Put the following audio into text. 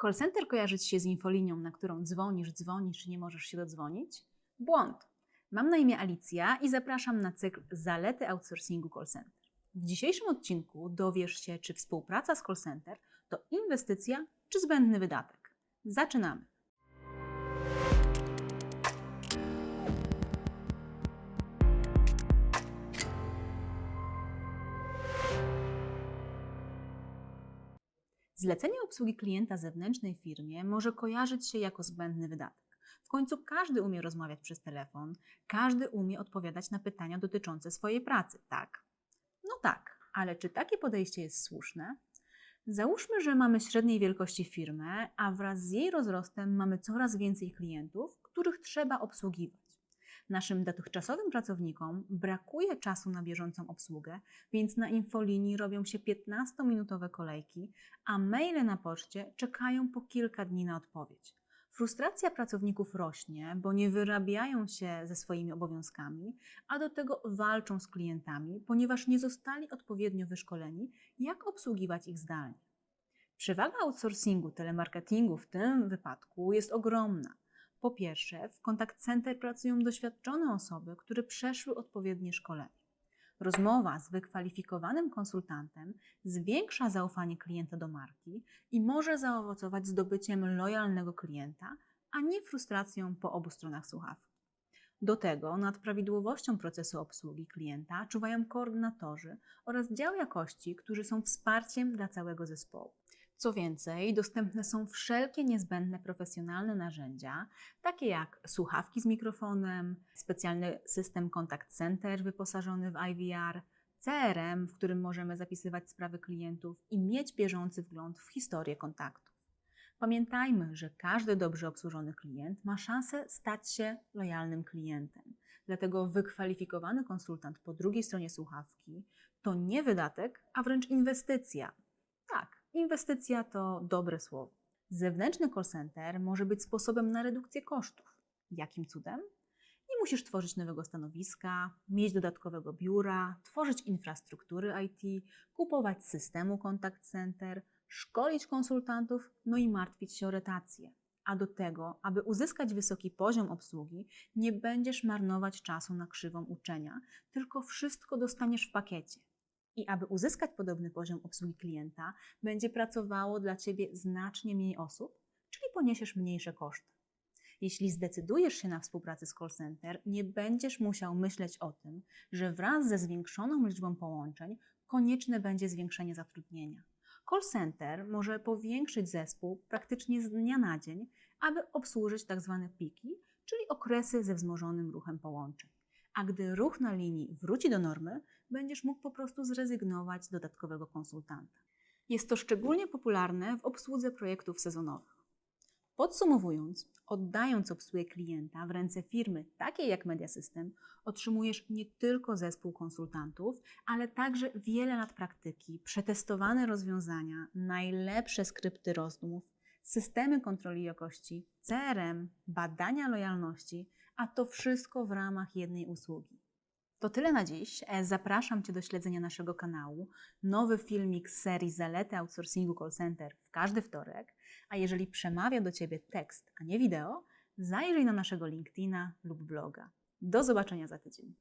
Call center kojarzy Ci się z infolinią, na którą dzwonisz, dzwonisz i nie możesz się dodzwonić? Błąd. Mam na imię Alicja i zapraszam na cykl Zalety outsourcingu call center. W dzisiejszym odcinku dowiesz się, czy współpraca z call center to inwestycja czy zbędny wydatek. Zaczynamy. Zlecenie obsługi klienta zewnętrznej firmie może kojarzyć się jako zbędny wydatek. W końcu każdy umie rozmawiać przez telefon, każdy umie odpowiadać na pytania dotyczące swojej pracy, tak? No tak, ale czy takie podejście jest słuszne? Załóżmy, że mamy średniej wielkości firmę, a wraz z jej rozrostem mamy coraz więcej klientów, których trzeba obsługiwać. Naszym dotychczasowym pracownikom brakuje czasu na bieżącą obsługę, więc na infolinii robią się 15-minutowe kolejki, a maile na poczcie czekają po kilka dni na odpowiedź. Frustracja pracowników rośnie, bo nie wyrabiają się ze swoimi obowiązkami, a do tego walczą z klientami, ponieważ nie zostali odpowiednio wyszkoleni, jak obsługiwać ich zdalnie. Przewaga outsourcingu, telemarketingu w tym wypadku jest ogromna. Po pierwsze, w kontakt center pracują doświadczone osoby, które przeszły odpowiednie szkolenie. Rozmowa z wykwalifikowanym konsultantem zwiększa zaufanie klienta do marki i może zaowocować zdobyciem lojalnego klienta, a nie frustracją po obu stronach słuchawki. Do tego nad prawidłowością procesu obsługi klienta czuwają koordynatorzy oraz dział jakości, którzy są wsparciem dla całego zespołu. Co więcej, dostępne są wszelkie niezbędne profesjonalne narzędzia, takie jak słuchawki z mikrofonem, specjalny system Contact Center wyposażony w IVR, CRM, w którym możemy zapisywać sprawy klientów i mieć bieżący wgląd w historię kontaktów. Pamiętajmy, że każdy dobrze obsłużony klient ma szansę stać się lojalnym klientem. Dlatego wykwalifikowany konsultant po drugiej stronie słuchawki to nie wydatek, a wręcz inwestycja. Inwestycja to dobre słowo. Zewnętrzny call center może być sposobem na redukcję kosztów. Jakim cudem? Nie musisz tworzyć nowego stanowiska, mieć dodatkowego biura, tworzyć infrastruktury IT, kupować systemu contact center, szkolić konsultantów, no i martwić się o retację. A do tego, aby uzyskać wysoki poziom obsługi, nie będziesz marnować czasu na krzywą uczenia, tylko wszystko dostaniesz w pakiecie. I aby uzyskać podobny poziom obsługi klienta, będzie pracowało dla Ciebie znacznie mniej osób, czyli poniesiesz mniejsze koszty. Jeśli zdecydujesz się na współpracę z call center, nie będziesz musiał myśleć o tym, że wraz ze zwiększoną liczbą połączeń konieczne będzie zwiększenie zatrudnienia. Call center może powiększyć zespół praktycznie z dnia na dzień, aby obsłużyć tzw. piki, czyli okresy ze wzmożonym ruchem połączeń a gdy ruch na linii wróci do normy, będziesz mógł po prostu zrezygnować z dodatkowego konsultanta. Jest to szczególnie popularne w obsłudze projektów sezonowych. Podsumowując, oddając obsługę klienta w ręce firmy takiej jak Mediasystem, otrzymujesz nie tylko zespół konsultantów, ale także wiele lat praktyki, przetestowane rozwiązania, najlepsze skrypty rozmów, systemy kontroli jakości, CRM, badania lojalności, a to wszystko w ramach jednej usługi. To tyle na dziś. E, zapraszam Cię do śledzenia naszego kanału. Nowy filmik z serii Zalety outsourcingu call center w każdy wtorek. A jeżeli przemawia do Ciebie tekst, a nie wideo, zajrzyj na naszego LinkedIna lub bloga. Do zobaczenia za tydzień.